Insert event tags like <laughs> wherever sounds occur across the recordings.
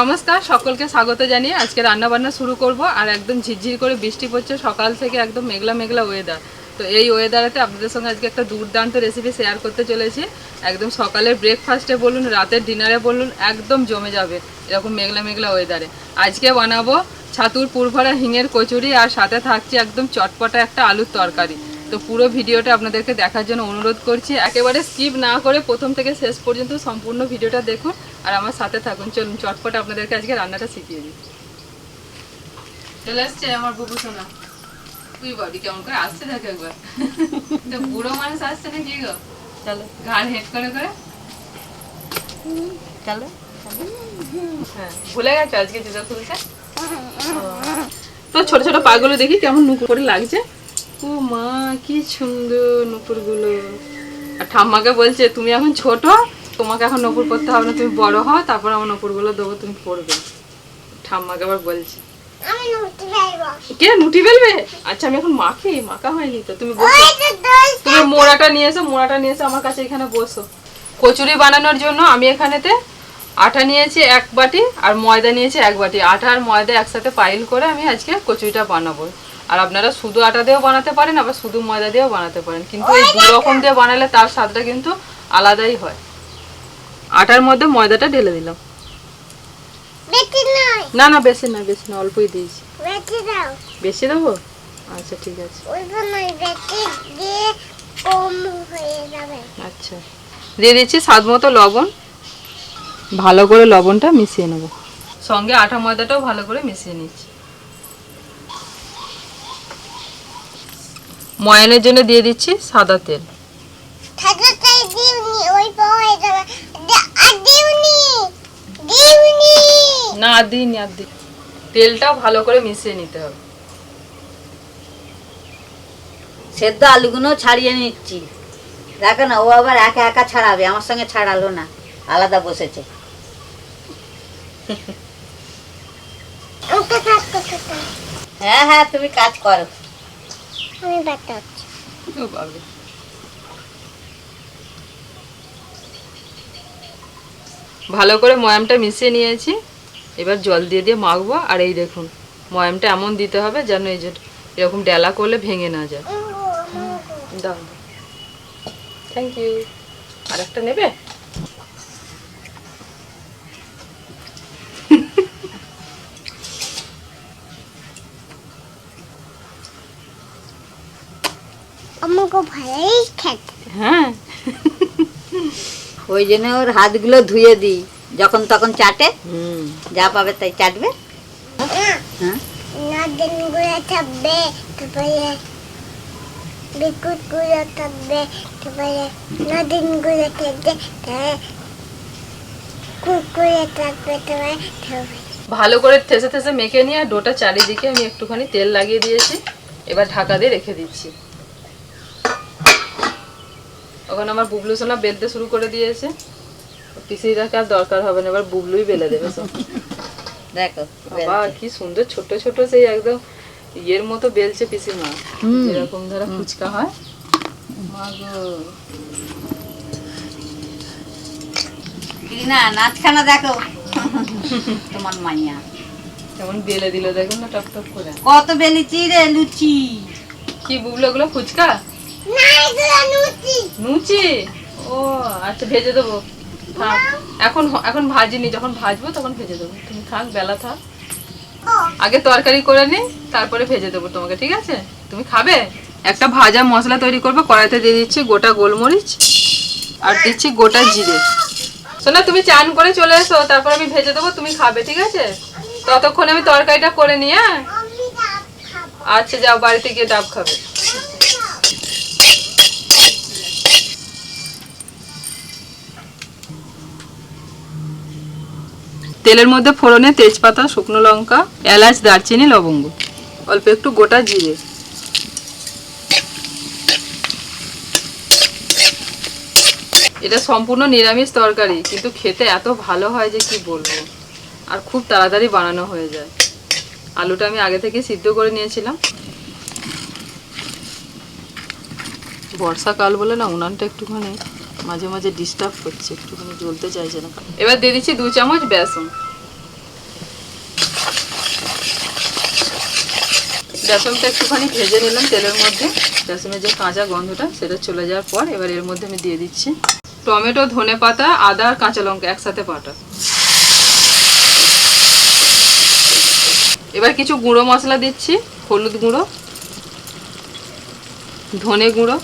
নমস্কার, সকলকে স্বাগত জানিয়ে আজকে রান্না বান্না শুরু করব আর একদম ঝিরঝির করে বৃষ্টি পড়ছে, সকাল থেকে একদম মেঘলা মেঘলা ওয়েদার তো এই ওয়েদারেতে আপনাদের সঙ্গে আজকে একটা দুর্দান্ত রেসিপি শেয়ার করতে চলেছি। একদম সকালের ব্রেকফাস্টে বলুন, রাতের ডিনারে বলুন, একদম জমে যাবে এরকম মেঘলা মেঘলা ওয়েদারে আজকে বানাবো ছাতুর পুরভরা হিঙের কচুরি আর সাথে থাকছে একদম চটপটা একটা আলুর তরকারি। তো পুরো ভিডিওটা আপনাদেরকে দেখার জন্য অনুরোধ করছি। একেবারে স্কিপ না করে প্রথম থেকে শেষ পর্যন্ত সম্পূর্ণ ভিডিওটা দেখুন আর আমার সাথে থাকুন। চলুন চটপট আপনাদেরকে আজকে রান্নাটা শিখিয়ে দিই। চলে আসছে আমার বুবু সোনা। তুই বডি কেমন করে দেখ একবার। তো বুড়ো মানুষ আসছে না কি গো? চলো ঘাড় হেট করে করে। চলো। হ্যাঁ ভুলে গেছো আজকে জুতো খুলতে তো ছোট ছোট পাগুলো দেখি কেমন নুপুর করে লাগছে। ও মা কি সুন্দর নুপুরগুলো। আর ঠাম্মাকে বলছে তুমি এখন ছোট তোমাকে এখন নপুর করতে হবে না তুমি বড় হও তারপর আমার নপুরগুলো দেবো তুমি পড়বে ঠাম্মাকে আবার বলছে। কে নুটি বেলবে আচ্ছা আমি এখন মাখি মাখা হয়নি তো তুমি বসো। তুমি মোড়াটা নিয়ে এসো মোড়াটা নিয়ে এসে আমার কাছে এখানে বসো। কচুরি বানানোর জন্য আমি এখানেতে আটা নিয়েছি এক বাটি আর ময়দা নিয়েছি এক বাটি। আটা আর ময়দা একসাথে পাইল করে আমি আজকে কচুরিটা বানাবো। আর আপনারা শুধু আটা দিয়েও বানাতে পারেন আবার শুধু ময়দা দিয়েও বানাতে পারেন। কিন্তু এই দু রকম দিয়ে বানালে তার স্বাদটা কিন্তু আলাদাই হয়। আটার মধ্যে ময়দাটা ঢেলে দিলাম। না না বেশি না বেশি না অল্পই দিয়েছি। বেশি দেবো? আচ্ছা ঠিক আছে। আচ্ছা। দিয়ে দিচ্ছি স্বাদ মতো লবণ। ভালো করে লবণটা মিশিয়ে নেব। সঙ্গে আটা ময়দাটাও ভালো করে মিশিয়ে নিচ্ছি। ময়ানের জন্য দিয়ে দিচ্ছি সাদা তেল। না আর দিইনি আর দিই তেলটাও ভালো করে মিশিয়ে নিতে হবে। সেদ্ধ আলুগুলো ছাড়িয়ে নিচ্ছি। দেখো না ও আবার একা একা ছাড়াবে আমার সঙ্গে ছাড়ালো না আলাদা বসেছে। হ্যাঁ হ্যাঁ তুমি কাজ করো। আমি ও। ভালো করে ময়ামটা মিশিয়ে নিয়েছি। এবার জল দিয়ে দিয়ে মাখবো। আর এই দেখুন ময়ামটা এমন দিতে হবে যেন এই যে এরকম ডেলা করলে ভেঙে না যায়। দাও। থ্যাংক ইউ আর একটা নেবে? ভালোই খেতে। হ্যাঁ। ওই জন্য ওর হাতগুলো ধুয়ে দিই যখন তখন চাটে। হুম। যা পাবে তাই চাটবে। হ্যাঁ নদিনগুলো থাকবে তারপরে বিকুটগুলো থাকবে তারপরে নদিনগুলো থাকবে তারপরে কুকুরে থাকবে তারপরে থাকবে। ভালো করে থেসে থেসে মেখে নিয়ে ডোটা চারিদিকে আমি একটুখানি তেল লাগিয়ে দিয়েছি। এবার ঢাকা দিয়ে রেখে দিচ্ছি। ওখানে আমার বুবলু সোনা বেলতে শুরু করে দিয়েছে। পিসিটাকে আর দরকার হবে না এবার বুবলুই বেলে দেবে সব। দেখো বাবা কি সুন্দর ছোট ছোট সেই একদম ইয়ের মতো বেলছে পিসি মা। যেরকম ধরো ফুচকা হয়। মা গো। না নাচখানা দেখো। তোমার মাইয়া। কেমন বেলে দিল দেখুন না টপ টপ করে। কত বেলিছি রে লুচি। কি বুবলু ফুচকা? নুচি। ও আচ্ছা ভেজে দেবো। থাক, এখন এখন ভাজিনি, যখন ভাজবো তখন ভেজে দেবো। তুমি থাক, বেলা থাক। আগে তরকারি করে নি, তারপরে ভেজে দেবো তোমাকে, ঠিক আছে? তুমি খাবে? একটা ভাজা মশলা তৈরি করব, কড়াইতে দিয়ে দিচ্ছি গোটা গোলমরিচ আর দিচ্ছি গোটা জিরে। শোনা তুমি চান করে চলে এসো, তারপর আমি ভেজে দেবো, তুমি খাবে, ঠিক আছে? ততক্ষণ আমি তরকারিটা করে নিই হ্যাঁ? আচ্ছা যাও, বাড়িতে গিয়ে ডাব খাবে। তেলের মধ্যে ফোড়নে তেজপাতা, শুকনো লঙ্কা, এলাচ, দারচিনি, লবঙ্গ। অল্প একটু গোটা জিরে। এটা সম্পূর্ণ নিরামিষ তরকারি, কিন্তু খেতে এত ভালো হয় যে কি বলব? আর খুব তাড়াতাড়ি বানানো হয়ে যায়। আলুটা আমি আগে থেকে সিদ্ধ করে নিয়েছিলাম। বর্ষাকাল বলে না, উনানটা একটুখানি মাঝে মাঝে ডিস্টার্ব করছে, একটুখানি জ্বলতে চাইছে না। এবার দিয়ে দিচ্ছি দু চামচ বেসন। বেসনটা একটুখানি ভেজে নিলাম তেলের মধ্যে। বেসনের যে কাঁচা গন্ধটা, সেটা চলে যাওয়ার পর এবার এর মধ্যে আমি দিয়ে দিচ্ছি টমেটো, ধনে পাতা, আদা আর কাঁচা লঙ্কা একসাথে পাটা এবার কিছু গুঁড়ো মশলা দিচ্ছি, হলুদ গুঁড়ো, ধনে গুঁড়ো।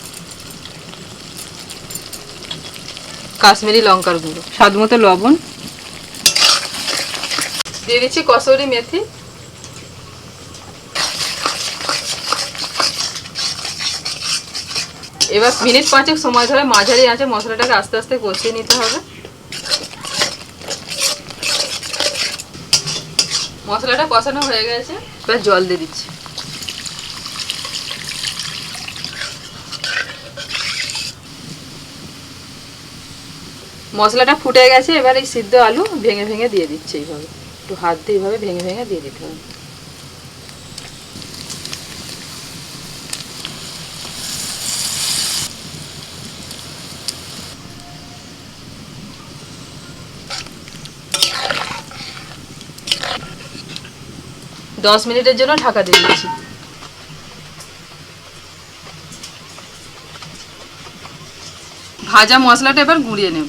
কাশ্মীরি লঙ্কার গুঁড়ো। স্বাদ মতো লবণ। দিয়ে দিচ্ছি কসৌরি মেথি। এবার মিনিট পাঁচেক সময় ধরে মাঝারি আছে মশলাটাকে আস্তে আস্তে কষিয়ে নিতে হবে। মশলাটা কষানো হয়ে গেছে। এবার জল দিয়ে দিচ্ছি। মশলাটা ফুটে গেছে, এবার এই সিদ্ধ আলু ভেঙে ভেঙে দিয়ে দিচ্ছে এইভাবে। একটু হাত দিয়ে এইভাবে ভেঙে ভেঙে দিয়ে দিতে হবে। দশ মিনিটের জন্য ঢাকা দিয়ে দিচ্ছি। ভাজা মশলাটা এবার গুঁড়িয়ে নেব।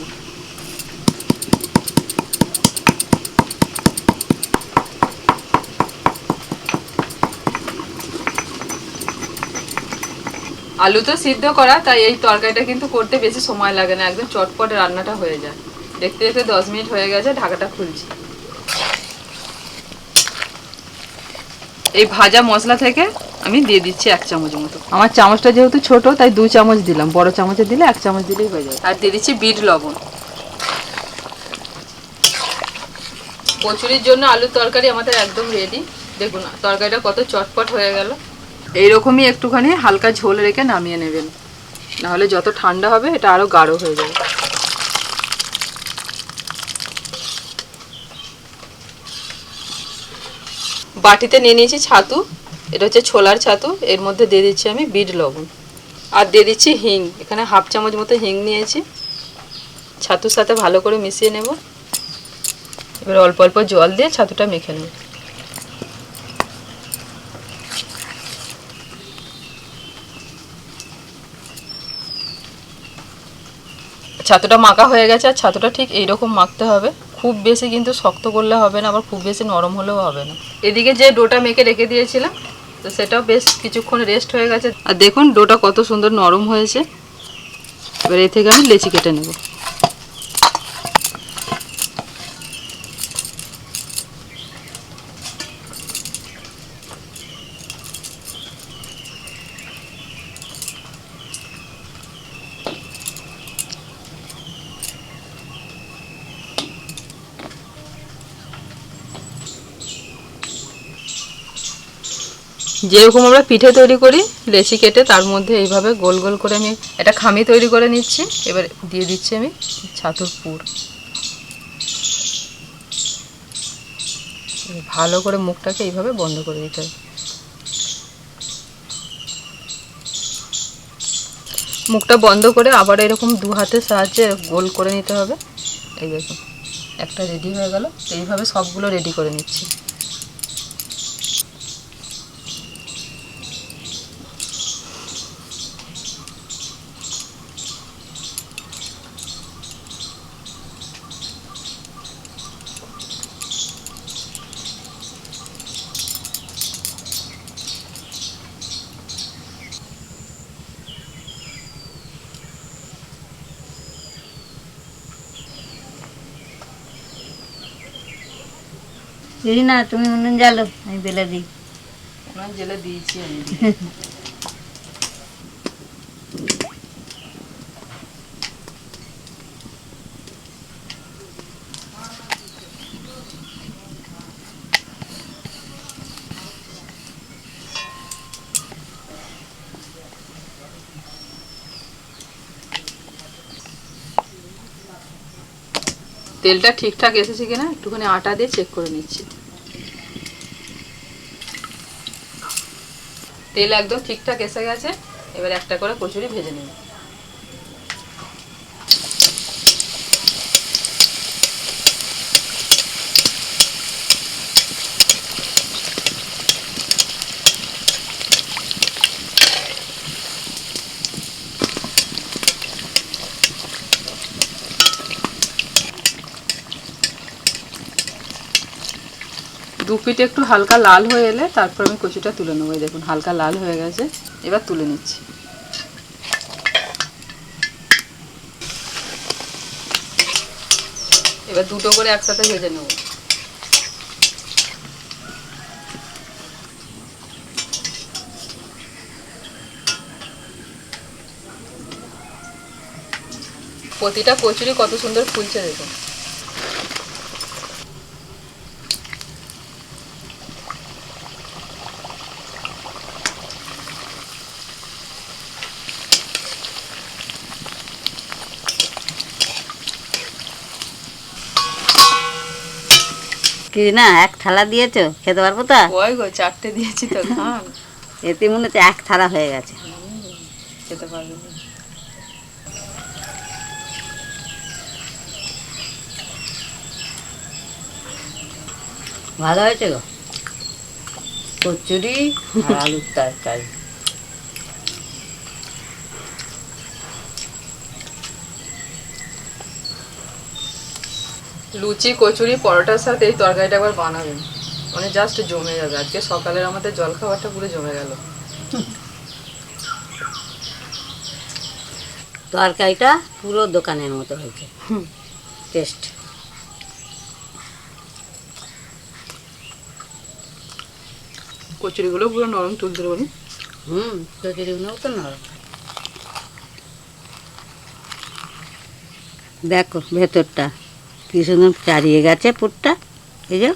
আলু তো সিদ্ধ করা, তাই এই তরকারিটা কিন্তু করতে বেশি সময় লাগে না, একদম চটপট রান্নাটা হয়ে যায়। দেখতে দেখতে দশ মিনিট হয়ে গেছে, ঢাকাটা খুলছি। এই ভাজা মশলা থেকে আমি দিয়ে দিচ্ছি এক চামচ মতো। আমার চামচটা যেহেতু ছোট, তাই দু চামচ দিলাম। বড় চামচে দিলে এক চামচ দিলেই হয়ে যায়। আর দিয়ে দিচ্ছি বিট লবণ। কচুরির জন্য আলুর তরকারি আমাদের একদম রেডি দেখুন, তরকারিটা কত চটপট হয়ে গেল। এইরকমই একটুখানি হালকা ঝোল রেখে নামিয়ে নেবেন। নাহলে যত ঠান্ডা হবে, এটা আরও গাঢ় হয়ে যাবে। বাটিতে নিয়ে নিয়েছি ছাতু, এটা হচ্ছে ছোলার ছাতু, এর মধ্যে দিয়ে দিচ্ছি আমি বিট লবণ। আর দিয়ে দিচ্ছি হিং, এখানে হাফ চামচ মতো হিং নিয়েছি। ছাতুর সাথে ভালো করে মিশিয়ে নেব। এবার অল্প অল্প জল দিয়ে ছাতুটা মেখে নেব। ছাতুটা মাখা হয়ে গেছে, আর ছাতুটা ঠিক এইরকম মাখতে হবে। খুব বেশি কিন্তু শক্ত করলে হবে না, আবার খুব বেশি নরম হলেও হবে না। এদিকে যে ডোটা মেখে রেখে দিয়েছিলাম, তো সেটাও বেশ কিছুক্ষণ রেস্ট হয়ে গেছে। আর দেখুন, ডোটা কত সুন্দর নরম হয়েছে। এবার এ থেকে আমি লেচি কেটে নেব। যেরকম আমরা পিঠে তৈরি করি, লেচি কেটে তার মধ্যে এইভাবে গোল গোল করে আমি একটা খামি তৈরি করে নিচ্ছি। এবার দিয়ে দিচ্ছি আমি ছাতুর পুর। ভালো করে মুখটাকে এইভাবে বন্ধ করে দিতে হবে। মুখটা বন্ধ করে আবার এরকম দু হাতের সাহায্যে গোল করে নিতে হবে। এই দেখুন, একটা রেডি হয়ে গেল। এইভাবে সবগুলো রেডি করে নিচ্ছি। দিদি না, তুমি উনুন জ্বালো, আমি বেলে দিই। ওনার জেলে দিয়েছি আমি। তেলটা ঠিকঠাক এসেছে কিনা, একটুখানি আটা দিয়ে চেক করে নিচ্ছি। তেল একদম ঠিকঠাক এসে গেছে এবার একটা করে কচুরি ভেজে নেব। দু একটু হালকা লাল হয়ে এলে তারপর আমি কচুটা তুলে নেব। দেখুন, হালকা লাল হয়ে গেছে। এবার তুলে নিচ্ছি। এবার দুটো করে একসাথে ভেজে নেব। প্রতিটা কচুরি কত সুন্দর ফুলছে দেখুন। কি না এক থালা দিয়েছ? খেতে পারব তা? ওই গো চারটে দিয়েছি তো <laughs> খান। এতে মনে হচ্ছে এক থালা হয়ে গেছে। খেতে পারবে। ভালো হয়েছে গো? কচুরি আর আলুর তরকারি। লুচি কচুরি পরোটার সাথে এই তরকারিটা একবার বানাবেন। মানে জাস্ট জমে যাবে। আজকে সকালের আমাদের জল খাবারটা পুরো জমে গেল। তরকারিটা পুরো দোকানের মতো হয়েছে। টেস্ট কচুরিগুলো পুরো নরম তুলতে বলুন। হুম কচুরিগুলোও তো নরম। দেখো ভেতরটা। কি সুন্দর চারিয়ে গেছে পুরটা এই যে।